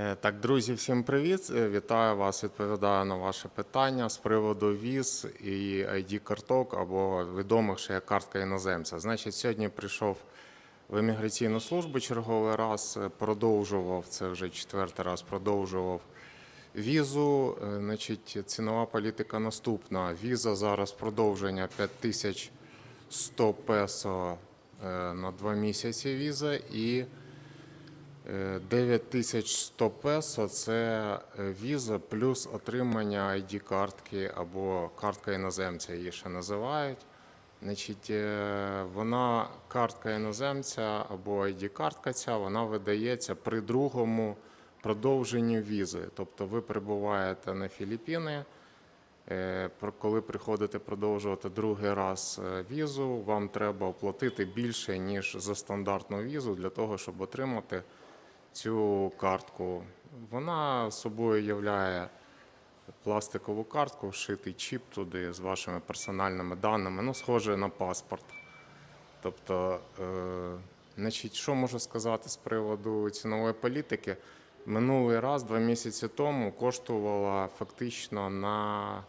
Е, Так, друзі, всім привіт. Е, Вітаю вас. Відповідаю на ваше питання з приводу віз і ID карток або відомих ще як картка іноземця. Значить, сьогодні прийшов в імміграційну службу черговий раз, е, продовжував це вже четвертий раз. Продовжував візу. Значить, цінова політика наступна. Віза зараз продовження 5100 песо на два місяці віза і. Е, 9100 песо це віза плюс отримання ID-картки або картка іноземця її ще називають. Значить, е, вона картка іноземця або ID-картка ця, вона видається при другому продовженні візи. Тобто ви прибуваєте на Філіппіни, е, коли приходите продовжувати другий раз е, візу, вам треба оплатити більше, ніж за стандартну візу для того, щоб отримати цю картку. Вона собою являє пластикову картку, вшитий чіп туди з вашими персональними даними, ну, схоже на паспорт. Тобто, е, значить, що можу сказати з приводу цінової політики? Минулий раз, два місяці тому, коштувала фактично на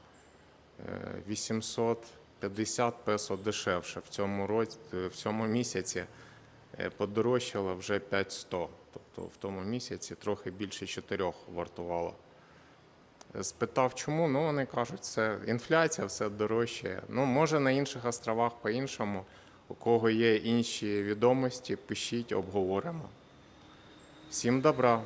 е, 850 песо дешевше. В цьому році, в цьому місяці е, подорожчало вже 500. Тобто в тому місяці трохи більше 4 вартувало. Спитав, чому? Ну, вони кажуть, це інфляція, все дорожче. Ну, може на інших островах по-іншому. У кого є інші відомості, пишіть, обговоримо. Всім добра!